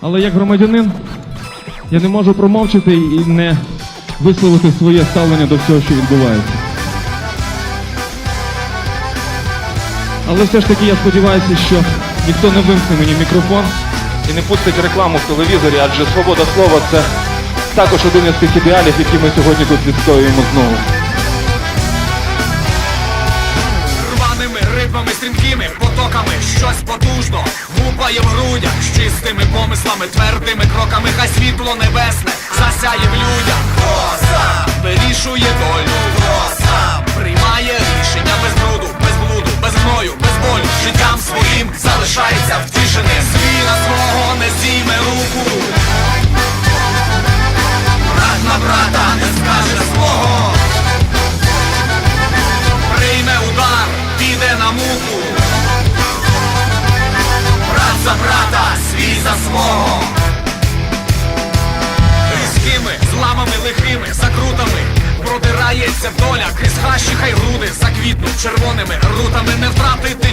Але як громадянин я не можу промовчати і не висловити своє ставлення до всього, що відбувається. Але все ж таки я сподіваюся, що ніхто не вимкне мені мікрофон і не пустить рекламу в телевізорі, адже свобода слова це також один із тих ідеалів, які ми сьогодні тут відстоюємо знову. Рваними ритмами, стрімкими потоками, щось потужно гупає в грудях з чистими помислами, твердими кроками, хай світло небесне засяє в людях. Хто сам вирішує долю, хто за брата, свій за свого. Різкими, зламами лихими, закрутами Продирається доля крізь хащі хай груди Заквітнуть червоними рутами Не втратити